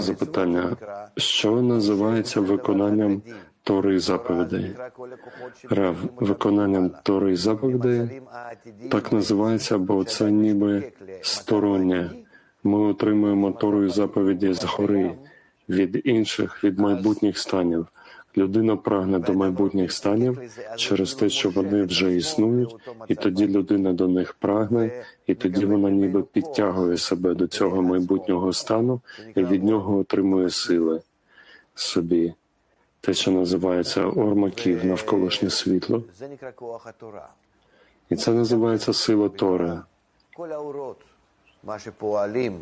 запитання, що називається виконанням Тори і заповідей? Рав, виконанням Тори і заповідей так називається, бо це ніби стороннє. Ми отримуємо Тору і заповіді з гори від інших, від майбутніх станів. Людина прагне до майбутніх станів через те, що вони вже існують, і тоді людина до них прагне, і тоді вона ніби підтягує себе до цього майбутнього стану і від нього отримує сили собі. Те, що називається ормаків навколишнє світло. І це називається сила Тора. коля урод наші поалім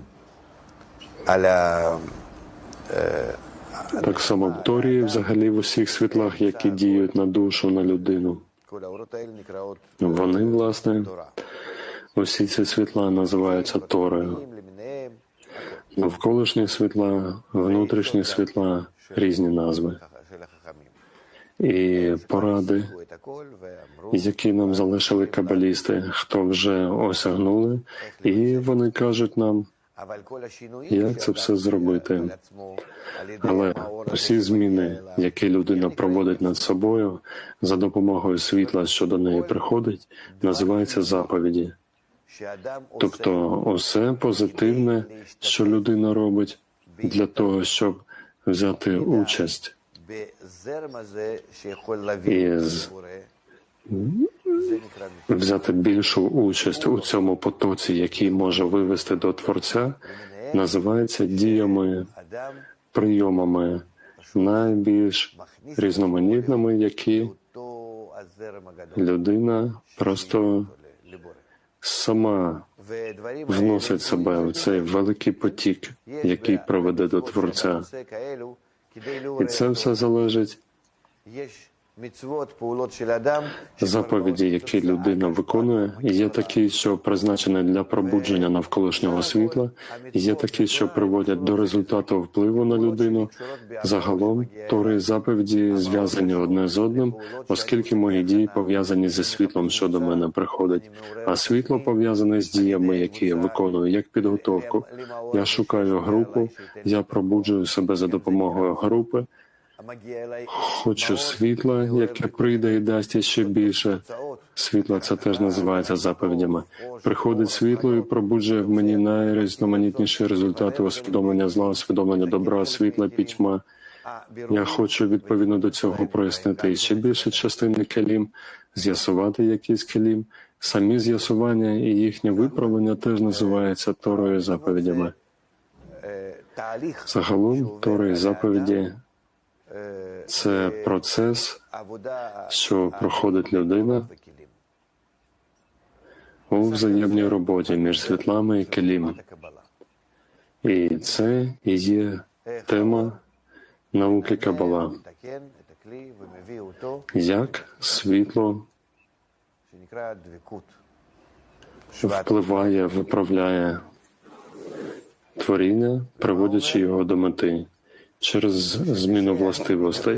аля. Так само Торі взагалі в усіх світлах, які діють на душу, на людину. Вони, власне, усі ці світла називаються Торою. Навколишні світла, внутрішні світла, різні назви. І поради, які нам залишили кабалісти, хто вже осягнули, і вони кажуть нам. Як це все зробити? Але усі зміни, які людина проводить над собою за допомогою світла, що до неї приходить, називаються заповіді. Тобто, усе позитивне, що людина робить, для того, щоб взяти участь із взяти більшу участь у цьому потоці, який може вивести до Творця, називається діями, прийомами найбільш різноманітними, які людина просто сама вносить себе в цей великий потік, який проведе до Творця. І це все залежить Заповіді, які людина виконує, є такі, що призначені для пробудження навколишнього світла, є такі, що приводять до результату впливу на людину. Загалом тори заповіді зв'язані одне з одним, оскільки мої дії пов'язані зі світлом, що до мене приходить. А світло пов'язане з діями, які я виконую, як підготовку. Я шукаю групу, я пробуджую себе за допомогою групи. Хочу світла, яке прийде і дасть ще більше. Світло це теж називається заповідями. Приходить світло і пробуджує в мені найрізноманітніші результати усвідомлення зла, усвідомлення добра, світла, пітьма. Я хочу відповідно до цього прояснити і ще більше частини келім, з'ясувати якийсь келім. Самі з'ясування і їхнє виправлення теж називається торою заповідями. Загалом тори заповіді це процес, що проходить людина у взаємній роботі між світлами і келіма. І це і є тема науки Кабала. Як світло впливає, виправляє творіння, приводячи його до мети через зміну властивостей.